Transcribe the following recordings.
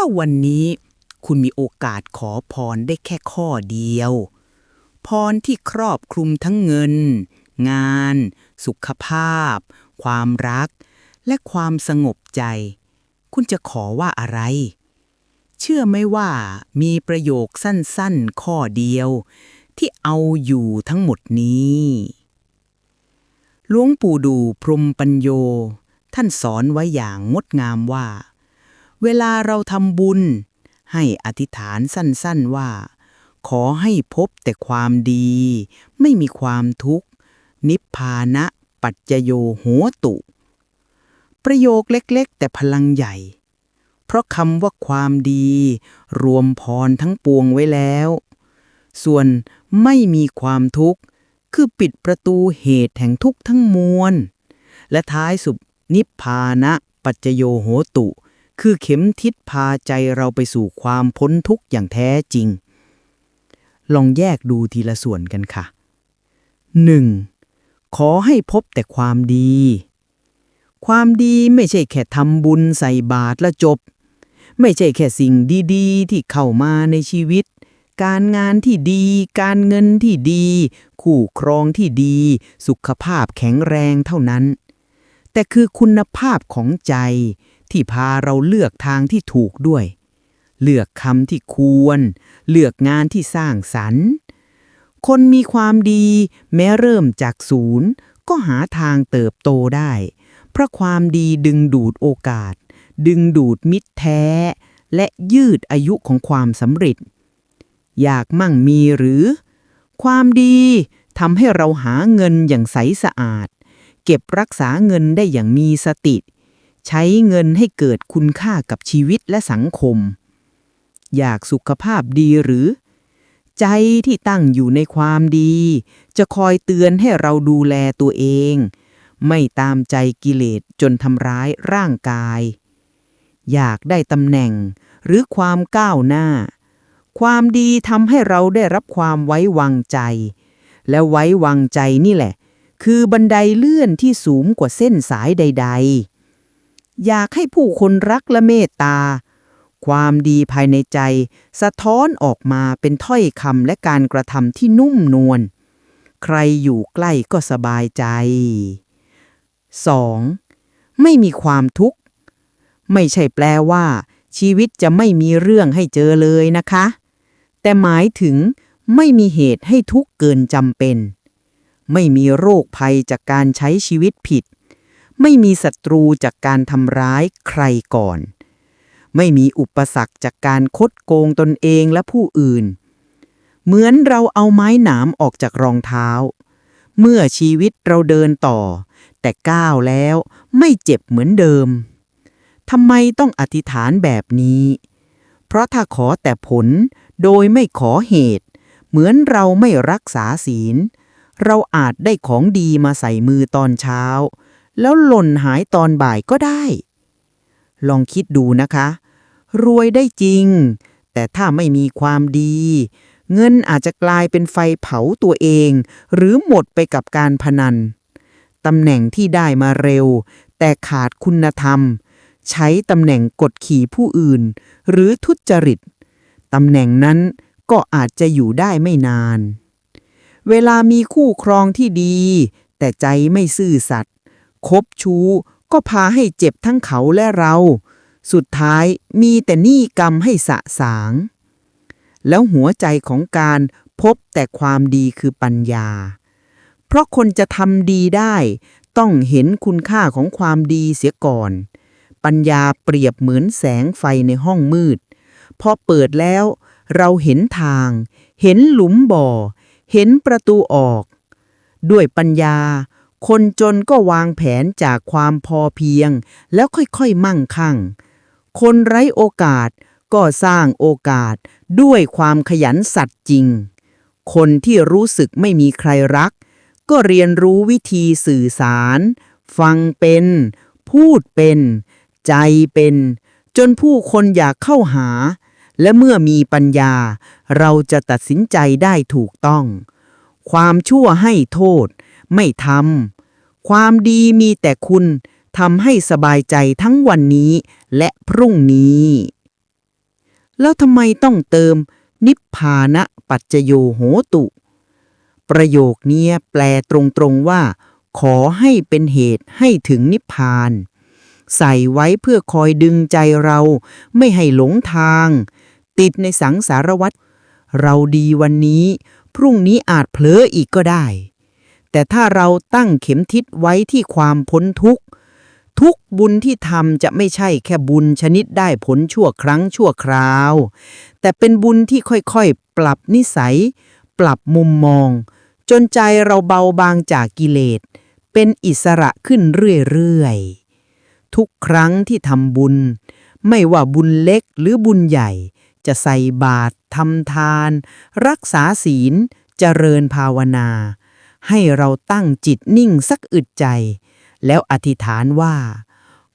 ถ้าวันนี้คุณมีโอกาสขอพรได้แค่ข้อเดียว พรที่ครอบคลุมทั้งเงิน งาน สุขภาพ ความรัก และความสงบใจ คุณจะขอว่าอะไร เชื่อไหมว่ามีประโยคสั้นๆ ข้อเดียว ที่เอาอยู่ทั้งหมดนี้หลวงปู่ดูพรมปัญโย ท่านสอนไว้อย่างงดงามว่า เวลาเราทำบุญ ให้อธิษฐานสั้นๆว่า ขอให้พบแต่ความดี ไม่มีความทุกข์ นิพพานะปัจจโยโหตุ ประโยคเล็กๆ แต่พลังใหญ่ เพราะคำว่าความดี รวมพรทั้งปวงไว้แล้ว ส่วนไม่มีความทุกข์ คือปิดประตูเหตุแห่งทุกข์ทั้งมวล และท้ายสุดนิพพานะปัจจโยโหตุ คือเข็มทิศพาใจเราไปสู่ความพ้นทุกข์อย่างแท้จริง ลองแยกดูทีละส่วนกันค่ะ 1. ขอให้พบแต่ความดี ความดีไม่ใช่แค่ทำบุญใส่บาตรแล้วจบ ไม่ใช่แค่สิ่งดีๆ ที่เข้ามาในชีวิต การงานที่ดี การเงินที่ดี คู่ครองที่ดี สุขภาพแข็งแรงเท่านั้น แต่คือคุณภาพของใจ ที่พาเราเลือกทางที่ถูกด้วย เลือกคำที่ควร เลือกงานที่สร้างสรรค์ คนมีความดีแม้เริ่มจากศูนย์ ก็หาทางเติบโตได้ เพราะความดีดึงดูดโอกาส ดึงดูดมิตรแท้ และยืดอายุของความสำเร็จ อยากมั่งมีหรือ ความดีทำให้เราหาเงินอย่างใสสะอาด เก็บรักษาเงินได้อย่างมีสติ ใช้เงินให้เกิดคุณค่ากับชีวิตและสังคม อยากสุขภาพดีหรือ ใจที่ตั้งอยู่ในความดี จะคอยเตือนให้เราดูแลตัวเอง ไม่ตามใจกิเลสจนทำร้ายร่างกาย อยากได้ตำแหน่งหรือความก้าวหน้า ความดีทำให้เราได้รับความไว้วางใจ และไว้วางใจนี่แหละ คือบันไดเลื่อนที่สูงกว่าเส้นสายใด ๆ อยากให้ผู้คนรักและเมตตา ความดีภายในใจ สะท้อนออกมาเป็นถ้อยคำและการกระทำที่นุ่มนวล ใครอยู่ใกล้ก็สบายใจ 2. ไม่มีความทุกข์ ไม่ใช่แปลว่า ชีวิตจะไม่มีเรื่องให้เจอเลยนะคะ แต่หมายถึงไม่มีเหตุให้ทุกข์เกินจำเป็น ไม่มีโรคภัยจากการใช้ชีวิตผิด ไม่มีศัตรูจากการทำร้ายใครก่อน ไม่มีอุปสรรคจากการคดโกงตนเองและผู้อื่น เหมือนเราเอาไม้หนามออกจากรองเท้า เมื่อชีวิตเราเดินต่อ แต่ก้าวแล้วไม่เจ็บเหมือนเดิมทำไมต้องอธิษฐานแบบนี้ เพราะถ้าขอแต่ผลโดยไม่ขอเหตุ เหมือนเราไม่รักษาศีล เราอาจได้ของดีมาใส่มือตอนเช้า แล้วหล่นหายตอนบ่ายก็ได้ ลองคิดดูนะคะ รวยได้จริง แต่ถ้าไม่มีความดี เงินอาจจะกลายเป็นไฟเผาตัวเอง หรือหมดไปกับการพนันตำแหน่งที่ได้มาเร็ว แต่ขาดคุณธรรม ใช้ตำแหน่งกดขี่ผู้อื่น หรือทุจริตตำแหน่งนั้นก็อาจจะอยู่ได้ไม่นาน เวลามีคู่ครองที่ดี แต่ใจไม่ซื่อสัตย์ คบชู้ ก็พาให้เจ็บทั้งเขาและเรา สุดท้ายมีแต่หนี้กรรมให้สะสาง แล้วหัวใจของการพบแต่ความดีคือปัญญา เพราะคนจะทำดีได้ ต้องเห็นคุณค่าของความดีเสียก่อน ปัญญาเปรียบเหมือนแสงไฟในห้องมืด พอเปิดแล้วเราเห็นทาง เห็นหลุมบ่อ เห็นประตูออก ด้วยปัญญา คนจนก็วางแผนจากความพอเพียง แล้วค่อยๆมั่งคั่ง คนไร้โอกาสก็สร้างโอกาสด้วยความขยันสัตย์จริง คนที่รู้สึกไม่มีใครรัก ก็เรียนรู้วิธีสื่อสาร ฟังเป็น พูดเป็น ใจเป็น จนผู้คนอยากเข้าหา และเมื่อมีปัญญา เราจะตัดสินใจได้ถูกต้อง ความชั่วให้โทษ ไม่ทำความดีมีแต่คุณทำให้สบายใจทั้งวันนี้และพรุ่งนี้ แล้วทำไมต้องเติม นิพพานะปัจจโยโหตุ ประโยคนี้แปลตรงๆว่า ขอให้เป็นเหตุให้ถึงนิพพาน ใส่ไว้เพื่อคอยดึงใจเราไม่ให้หลงทาง ติดในสังสารวัฏเราดีวันนี้ พรุ่งนี้อาจเผลออีกก็ได้ แต่ถ้าเราตั้งเข็มทิศไว้ที่ความพ้นทุกข์ ทุกบุญที่ทำจะไม่ใช่แค่บุญชนิดได้ผลชั่วครั้งชั่วคราว แต่เป็นบุญที่ค่อยๆ ปรับนิสัย ปรับมุมมอง จนใจเราเบาบางจากกิเลส เป็นอิสระขึ้นเรื่อยๆ ทุกครั้งที่ทำบุญ ไม่ว่าบุญเล็กหรือบุญใหญ่ จะใส่บาตรทำทาน รักษาศีล เจริญภาวนา ให้เราตั้งจิตนิ่งสักอึดใจ แล้วอธิษฐานว่า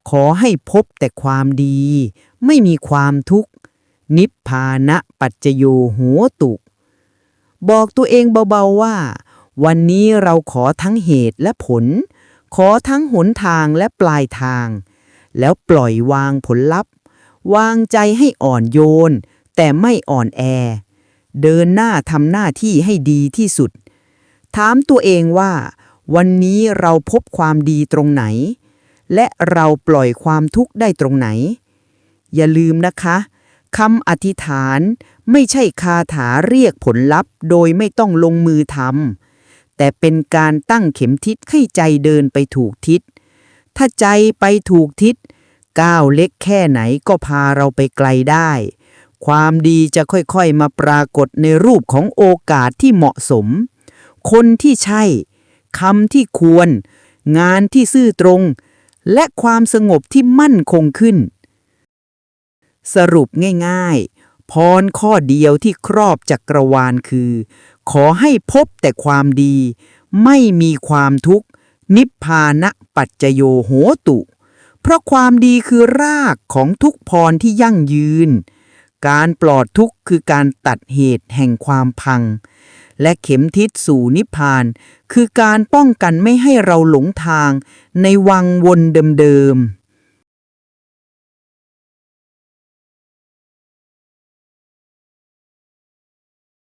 ขอให้พบแต่ความดี ไม่มีความทุกข์ นิพพานะปัจจโยโหัวตุก บอกตัวเองเบาๆว่า วันนี้เราขอทั้งเหตุและผล ขอทั้งหนทางและปลายทาง แล้วปล่อยวางผลลัพธ์ วางใจให้อ่อนโยน แต่ไม่อ่อนแอ เดินหน้าทำหน้าที่ให้ดีที่สุด ถามตัวเองว่า วันนี้เราพบความดีตรงไหน และเราปล่อยความทุกข์ได้ตรงไหน อย่าลืมนะคะคำอธิษฐานไม่ใช่คาถาเรียกผลลัพธ์ โดยไม่ต้องลงมือทำแต่เป็นการตั้งเข็มทิศให้ใจเดินไปถูกทิศ ถ้าใจไปถูกทิศ ก้าวเล็กแค่ไหนก็พาเราไปไกลได้ ความดีจะค่อยๆมาปรากฏในรูปของโอกาสที่เหมาะสม คนที่ใช่คำที่ควร งานที่ซื่อตรง และความสงบที่มั่นคงขึ้น สรุปง่ายๆ พรข้อเดียวที่ครอบจักรวาลคือ ขอให้พบแต่ความดี ไม่มีความทุกข์ นิพพานะปัจจโยโหตุ เพราะความดีคือรากของทุกพรที่ยั่งยืน การปลอดทุกข์คือการตัดเหตุแห่งความพัง และเข็มทิศสู่นิพพาน คือการป้องกันไม่ให้เราหลงทางในวังวนเดิมๆ